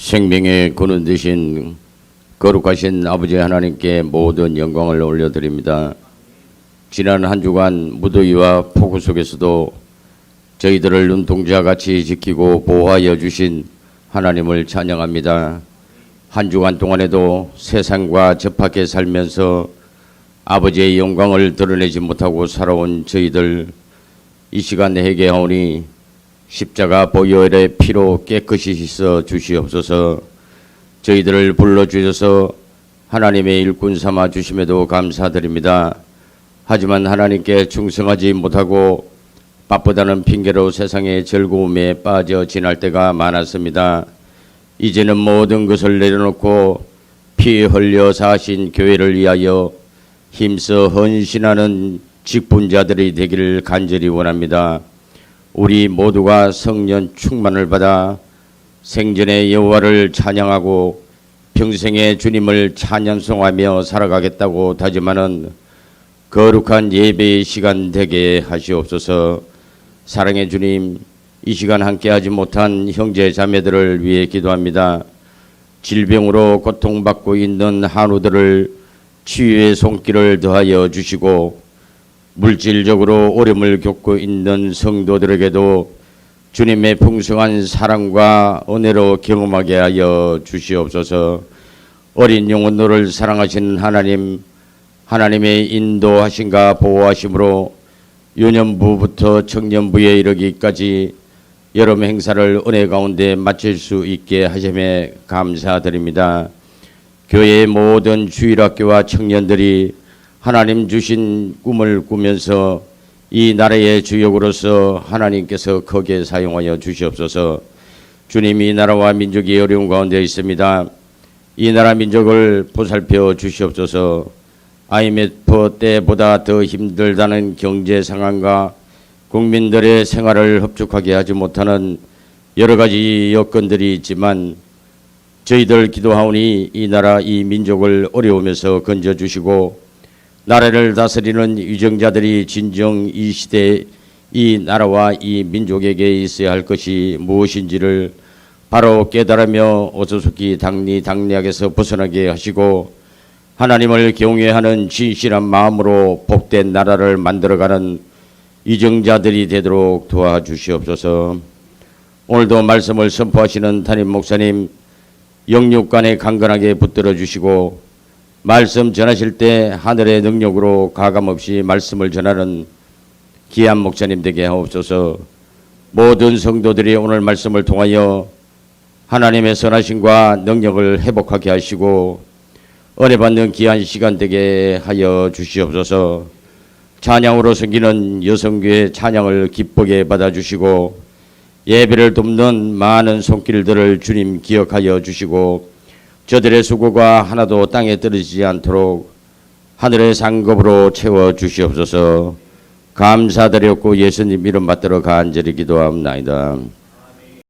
생명의 근원 되신 거룩하신 아버지 하나님께 모든 영광을 올려드립니다. 지난 한 주간 무더위와 폭우 속에서도 저희들을 눈동자 같이 지키고 보호하여 주신 하나님을 찬양합니다. 한 주간 동안에도 세상과 접하게 살면서 아버지의 영광을 드러내지 못하고 살아온 저희들 이 시간 회개하오니 십자가 보혈의 피로 깨끗이 씻어 주시옵소서 저희들을 불러주셔서 하나님의 일꾼 삼아 주심에도 감사드립니다. 하지만 하나님께 충성하지 못하고 바쁘다는 핑계로 세상의 즐거움에 빠져 지날 때가 많았습니다. 이제는 모든 것을 내려놓고 피 흘려 사신 교회를 위하여 힘써 헌신하는 직분자들이 되기를 간절히 원합니다. 우리 모두가 성령 충만을 받아 생전의 여호와를 찬양하고 평생의 주님을 찬양송하며 살아가겠다고 다짐하는 거룩한 예배의 시간 되게 하시옵소서. 사랑의 주님, 이 시간 함께하지 못한 형제 자매들을 위해 기도합니다. 질병으로 고통받고 있는 한우들을 치유의 손길을 더하여 주시고 물질적으로 어려움을 겪고 있는 성도들에게도 주님의 풍성한 사랑과 은혜로 경험하게 하여 주시옵소서. 어린 영혼들을 사랑하시는 하나님, 하나님의 인도하심과 보호하심으로 유년부부터 청년부에 이르기까지 여름 행사를 은혜 가운데 마칠 수 있게 하심에 감사드립니다. 교회의 모든 주일학교와 청년들이 하나님 주신 꿈을 꾸면서 이 나라의 주역으로서 하나님께서 크게 사용하여 주시옵소서. 주님 이 나라와 민족이 어려운 가운데 있습니다. 이 나라 민족을 보살펴 주시옵소서. IMF 때보다 더 힘들다는 경제 상황과 국민들의 생활을 흡족하게 하지 못하는 여러 가지 여건들이 있지만 저희들 기도하오니 이 나라 이 민족을 어려움에서 건져 주시고 나라를 다스리는 위정자들이 진정 이 시대 이 나라와 이 민족에게 있어야 할 것이 무엇인지를 바로 깨달으며 어서속히 당리 당리학에서 벗어나게 하시고 하나님을 경외하는 진실한 마음으로 복된 나라를 만들어가는 위정자들이 되도록 도와주시옵소서. 오늘도 말씀을 선포하시는 담임 목사님 영육간에 강건하게 붙들어 주시고 말씀 전하실 때 하늘의 능력으로 가감없이 말씀을 전하는 귀한 목사님 되게 하옵소서. 모든 성도들이 오늘 말씀을 통하여 하나님의 선하심과 능력을 회복하게 하시고 은혜 받는 귀한 시간 되게 하여 주시옵소서. 찬양으로 섬기는 여성교회 찬양을 기쁘게 받아주시고 예배를 돕는 많은 손길들을 주님 기억하여 주시고 저들의 수고가 하나도 땅에 떨어지지 않도록 하늘의 상급으로 채워 주시옵소서. 감사드렸고 예수님 이름 받들어 간절히 기도합나이다.